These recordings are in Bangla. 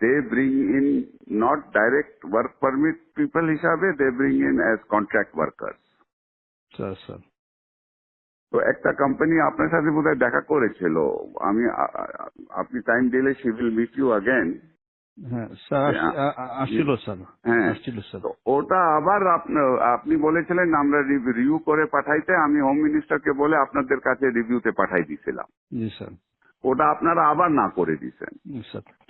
they bring in not direct work permit people হিসাবে they bring in as contract worker sir sir তো একটা কোম্পানি আপনার সাথে বোধহয় দেখা করেছিল। আমি আপনি টাইম দিলে she will meet you again sir আস-। আ- আ- আসছিল স্যার। আসছিল স্যার। তো ওটা আবার আপনি- বলেছিলেন আমরা রিভিউ করে পাঠাইতে আমি হোম মিনিস্টারকে বলে আপনাদের কাছে রিভিউতে পাঠাই দিছিলাম। ওটা আপনারা আবার না করে স্যার।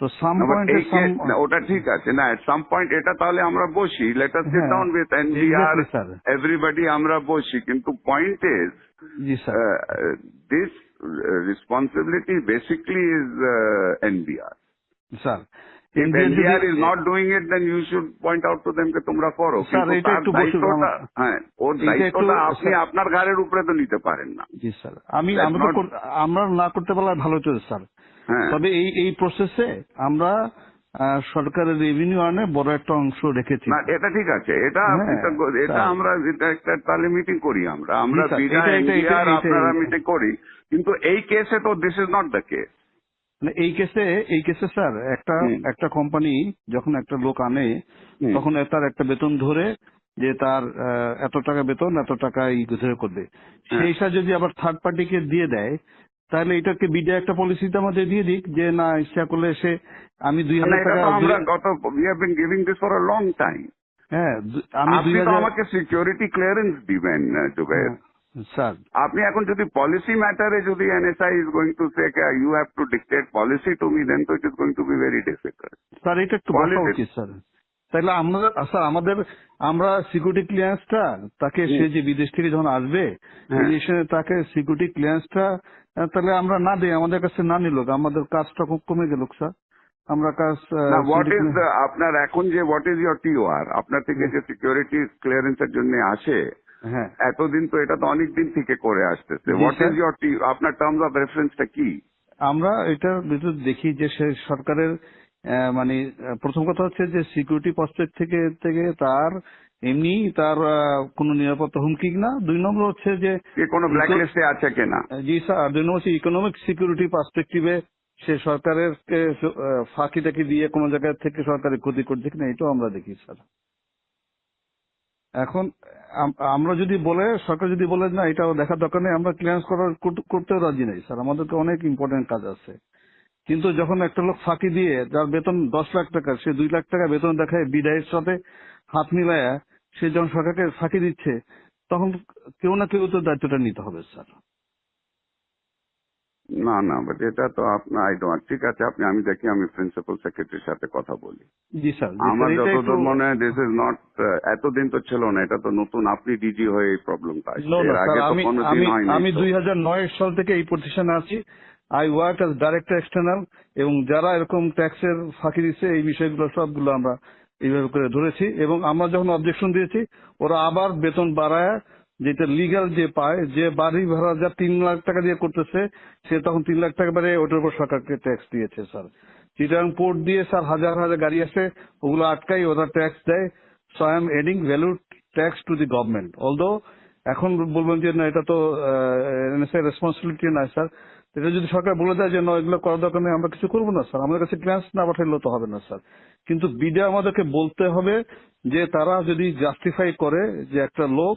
তো সাম আবার পয়েন্টে এই কে- না, ওটা ঠিক আছে। না সাম পয়েন্ট এটা তাহলে আমরা বসি। লেট আস সিট হ্যাঁ, down with NBR Exactly, sir. Everybody আমরা বসি। কিন্তু point is G sir this responsibility basically is NBR sir If NBR is not doing it, then you should point out to them যে তোমরা করো কিন্তু হ্যাঁ ওর দায়িত্বটা আপনি আপনার ঘাড়ের উপরে তো নিতে পারেন না জি স্যার আমি আমরা না করতে পারলে ভালো হতো স্যার তবে এই এই প্রসেসে আমরা সরকারের রেভিনিউ আনে বড় একটা অংশ রেখেছি। না এটা ঠিক আছে। এটা হ্যাঁ, এটা আমরা এটা একটা তাহলে মিটিং করি আমরা। আমরা আপনারা মিটিং করি। কিন্তু এই কেসে তো this is not the case মানে এই কেসে এই কেসে স্যার একটা একটা কোম্পানি যখন একটা লোক আনে। তখন তার একটা বেতন ধরে যে তার এত টাকা বেতন এত টাকা ই ধরে করবে। হ্যাঁ। সেই হিসাবে যদি আবার থার্ড পার্টিকে দিয়ে দেয় তাহলে এটাকে বিডিয়া একটা পলিসিতে আমাদের দিয়ে দিক যে না ইচ্ছা করলে সে আমি দুই না, হাজার এটা টাকা আমরা গত we have been giving this for a long time হ্যাঁ আমি দুই আপনি তো হাজার আমাকে সিকিউরিটি ক্লিয়ারেন্স দিবেন জুবের স্যার। আপনি এখন যদি পলিসি ম্যাটারে যদি NSI is going to say you have to dictate policy to me then তো it is going to be very difficult sir এটা একটু বলা. উচিত স্যার। তাহলে আমাদের স্যার আমাদের আমরা সিকিউরিটি ক্লিয়ারেন্সটা তাকে সে যে বিদেশ থেকে যখন আসবে হ্যাঁ। তাকে সিকিউরিটি ক্লিয়ারেন্সটা তাহলে আমরা না দিই আমাদের কাছে না নিল আমাদের কাজটা খুব কমে গেল স্যার। আমরা কাজ হোয়াট ইজ আপনার এখন যে হোয়াট ইজ ইয়োর টিওআর আপনার থেকে যে সিকিউরিটি ক্লিয়ারেন্সের জন্য আসে হ্যাঁ। এতদিন তো এটা তো অনেক দিন থেকে করে আসতেছে। What is. ইয়োর আপনার টার্মস অফ রেফারেন্সটা কি? আমরা এটার ভিতর দেখি যে সে সরকারের মানে প্রথম কথা হচ্ছে যে সিকিউরিটি পার্সপেক্ট থেকে থেকে তার এমনি তার কোনো নিরাপত্তা হুমকি না দুই নম্বর হচ্ছে যে কোনো ব্ল্যাক লিস্টে আছে কিনা। জি স্যার। দুই নম্বর হচ্ছে ইকোনমিক সিকিউরিটি পার্সপেক্টিভে সে সরকারের ফাঁকি টাকি দিয়ে কোনো জায়গা থেকে সরকারের ক্ষতি করছে কিনা এটাও আমরা দেখি স্যার। এখন, আম- আমরা যদি বলে, সরকার যদি বলে, না এটা দেখার দরকার নেই, আমরা ক্লিয়ারেন্স করার করতে- করতেও রাজি নেই। স্যার, আমাদেরকে অনেক ইম্পর্টেন্ট কাজ আছে। কিন্তু যখন একটা লোক ফাঁকি দিয়ে, যার বেতন দশ লাখ টাকা, সে দুই লাখ টাকা বেতন দেখায় বিদায়ের সাথে হাত মিলায়া সে যখন সরকারকে ফাঁকি দিচ্ছে, তখন কেউ না কেউ তো দায়িত্বটা নিতে হবে, স্যার। না না বাট এটা তো আপনার আই ডোন্ট ঠিক আছে আপনি আমি দেখি আমি প্রিন্সিপাল সেক্রেটারির সাথে কথা বলি। জি স্যার আমার যতদূর মনে হয় দিস ইজ নট এতদিন তো ছিল না এটা তো নতুন আপনি ডিজি হয়ে এই প্রবলেমটা আমি। দুই হাজার নয় সাল থেকে এই প্রতিষ্ঠানে আছি। I work as director external এবং যারা এরকম ট্যাক্সের ফাঁকি দিচ্ছে এই বিষয়গুলো সবগুলো আমরা এইভাবে করে ধরেছি এবং আমরা যখন অবজেকশন দিয়েছি ওরা আবার বেতন বাড়ায় যেটা লিগ্যাল যে পায়, যে বাড়ি ভাড়া যা তিন লাখ টাকা দিয়ে করতেছে, সে তখন তিন লাখ টাকা বাড়ে, ওটার উপর সরকারকে ট্যাক্স দিয়েছে স্যার চিটাং পোর্ট দিয়ে স্যার হাজার হাজার গাড়ি আসে, ওগুলো আটকাই ওরা ট্যাক্স দেয় so I am adding value tax to the government although এখন বলবেন যে, না, এটা তো রেসপন্সিবিলিটি না স্যার এটা যদি সরকার বলে দেয় যে, না, এগুলো করার দরকার নেই, আমরা কিছু করব না স্যার আমাদের কাছে ক্লাস না পাঠাইলেও তো হবে না স্যার কিন্তু বিডে আমাদেরকে বলতে হবে যে, তারা যদি জাস্টিফাই করে যে একটা লোক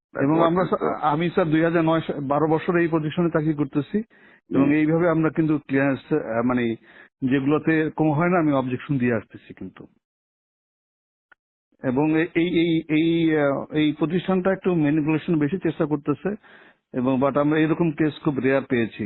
এবং আমরা আমি স্যার দুই হাজার নয় বারো বছর এই পজিশনে চাকরি করতেছি এবং এইভাবে আমরা কিন্তু ক্লিয়ারেন্স মানে যেগুলোতে কম হয় না আমি অবজেকশন দিয়ে আসতেছি কিন্তু। এবং এই এই এই এই প্রতিষ্ঠানটা একটু ম্যানিপুলেশন বেশি চেষ্টা করতেছে এবং বাট আমরা এরকম কেস খুব রেয়ার পেয়েছি।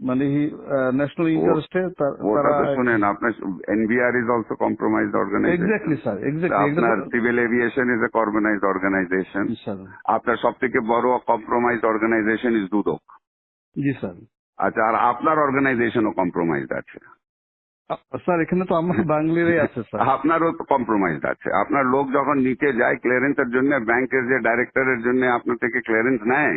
মানে ন্যাশনাল ইন্টারেস্টে ওটা তো শুনেন আপনার NBR is also compromise organisation exactly sir আপনার civil aviation is a organise organisation আপনার সব থেকে বড় কম্প্রোমাইজ অর্গানাইজেশন ইজ দুদক। জি স্যার আচ্ছা আর আপনার অর্গানাইজেশনও কম্প্রোমাইজ আছে। স্যার এখানে তো আমার বাঙালিরাই আছে স্যার। আপনারও কম্প্রোমাইজ আছে। আপনার লোক যখন নিচে যায় ক্লিয়ারেন্সের জন্য ব্যাংকের যে ডাইরেক্টরের জন্য আপনার থেকে ক্লিয়ারেন্স নেয়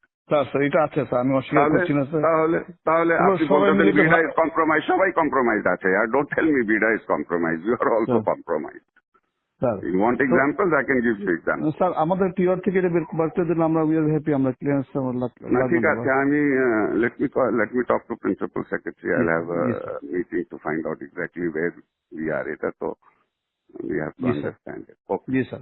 Sir sir এটা আছে স্যার আমি অস্বীকার করছি না স্যার। তাহলে তাহলে আপনি বলতেছেন বিডা ইজ কম্প্রোমাইজ সবাই কম্প্রোমাইজ আছে আর don't tell me BIDA is compromise you are also. Compromise you want I can give you example sir আমাদের টিওর থেকে এটা বের করতে দিলে আমরা উই আর হ্যাপি আমরা ক্লিয়ারেন্স ঠিক আছে আমি let me let me talk to principal secretary I have sir. Meeting to find out exactly where we are এটা তো we have to. Understand okay G sir